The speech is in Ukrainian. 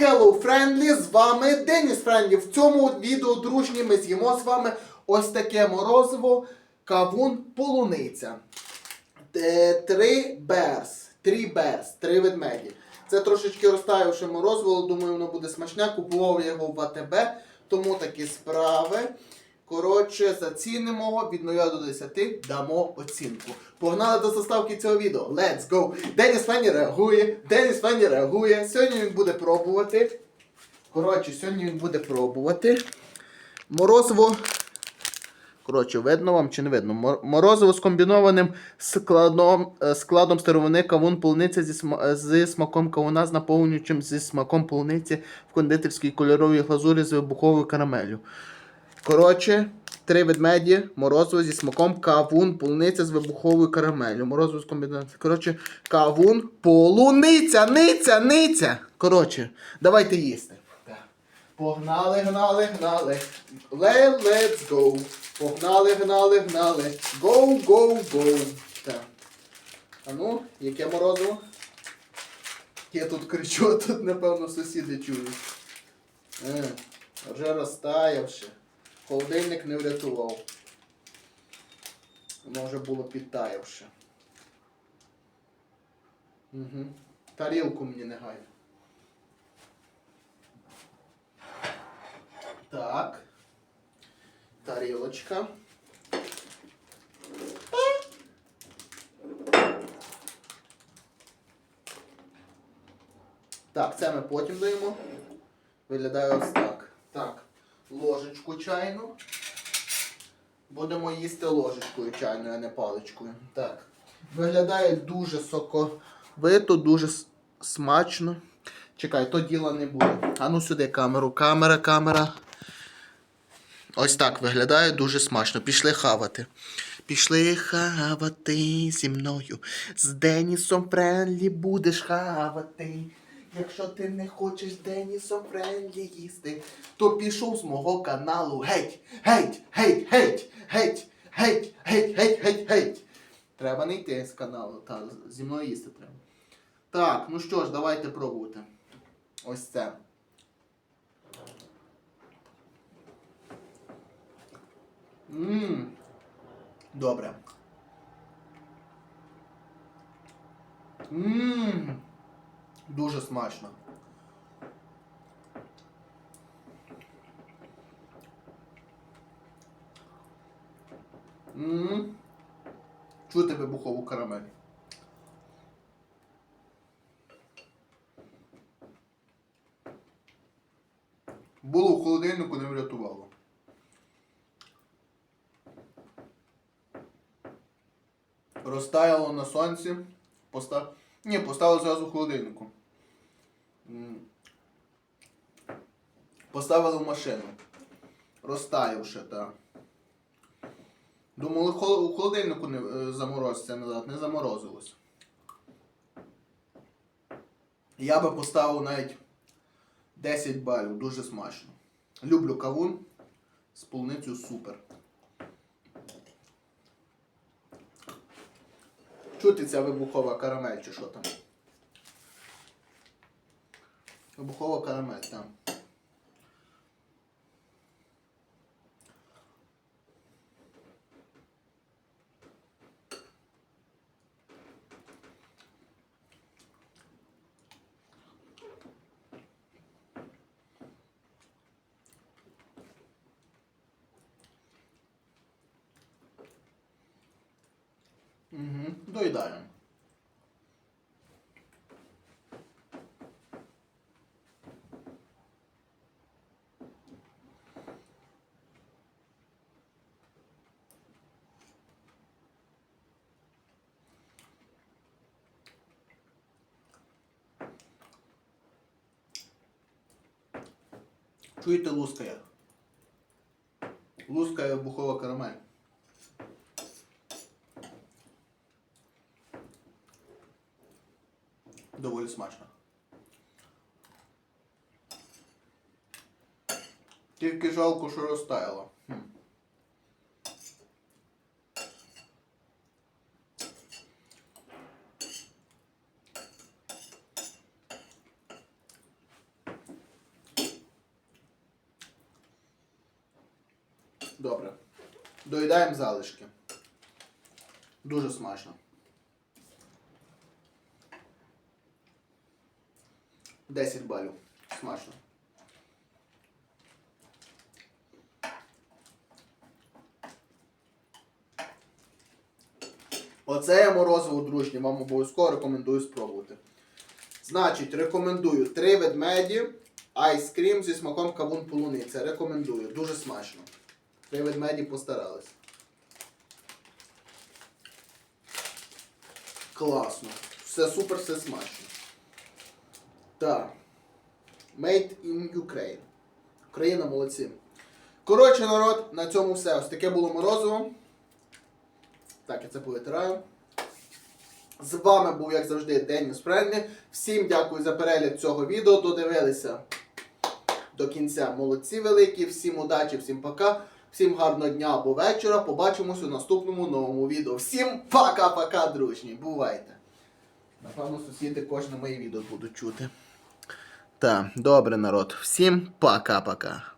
Hello Friendly, з вами Деніс Френдлі. В цьому відео, дружні, ми з'їмо з вами ось таке морозиво, кавун, полуниця. Е, Три берс, три берс, три ведмеді. Це трошечки розтаявши морозиво, думаю, воно буде смачне. Купував його в АТБ, тому такі справи. Коротше, зацінимо від 0 до 10, дамо оцінку. Погнали до заставки цього відео. Let's go! Деніс Фенні реагує, Деніс Фенні реагує. Сьогодні він буде пробувати. Коротше, сьогодні він буде пробувати. Морозиво. Коротше, видно вам чи не видно? Морозиво з комбінованим складом, е, складом старовини кавун полуниця зі, е, зі смаком кавуна з наповнюючим зі смаком полуниці в кондитерській кольоровій глазурі з вибуховою карамелью. Коротше, три ведмеді, морозиво зі смаком, кавун, полуниця з вибуховою карамелью. Морозиво з комбінацією. Коротше, кавун, полуниця, ниця, ниця. Коротше, давайте їсти. Погнали, гнали, гнали. Let, let's go. Погнали, гнали, гнали. Go, go, go. Так. А ну, яке морозиво? Я тут кричу, тут, напевно, сусіди чують. Е, вже розтаявши. Холодильник не врятував. Воно вже було підтаявши. Угу. Тарілку мені негайно. Так. Тарілочка. Так, це ми потім даємо. Виглядає ось так. Так, ложечку чайну. Будемо їсти ложечкою чайною, а не паличкою. Так. Виглядає дуже соковито, дуже смачно. Чекай, то діла не буде. А ну сюди камеру. Камера, камера. Ось так виглядає дуже смачно. Пішли хавати. Пішли хавати зі мною. З Денісом Френлі будеш хавати. Якщо ти не хочеш Денісом Френлі їсти, то пішов з мого каналу геть, геть, геть, геть, геть, геть, геть, геть, геть, геть. Треба не йти з каналу, та зі мною їсти треба. Так, ну що ж, давайте пробувати. Ось це. Ммм. Добре. Ммм. Дуже смачно. Ммм. Чути вибухову карамель. Було в холодильнику, не врятувало. Розтаяло на сонці. Постав... Ні, поставили зразу в холодильнику. Поставили в машину. Розтаявши, так. Думали, у холодильнику не е, заморозиться назад, не заморозилось. Я би поставив навіть 10 балів, дуже смачно. Люблю кавун з полуницею супер. Чути ця вибухова карамель чи що там? Вибухова карамель, там. Угу. Доїдаємо. Чуєте лускає? Лускає вибухова карамель. доволі смачно. Тільки жалко, що розтаяло. Добре. Доїдаємо залишки. Дуже смачно. Десять балів. Смачно. Оце я морозиво дружнє, вам обов'язково рекомендую спробувати. Значить, рекомендую три ведмеді, айскрім зі смаком кавун полуниця. Рекомендую. Дуже смачно. Три ведмеді постарались. Класно. Все супер, все смачно. Так. Made in Ukraine. Україна молодці. Коротше, народ, на цьому все. Ось таке було морозиво. Так, я це повитираю. З вами був, як завжди, Деніс Френлі. Всім дякую за перегляд цього відео. Додивилися до кінця. Молодці великі. Всім удачі, всім пока. Всім гарного дня або вечора. Побачимось у наступному новому відео. Всім пока-пока, дружні. Бувайте. Напевно, сусіди кожне моє відео будуть чути. Так, добре, народ. Всім пока-пока.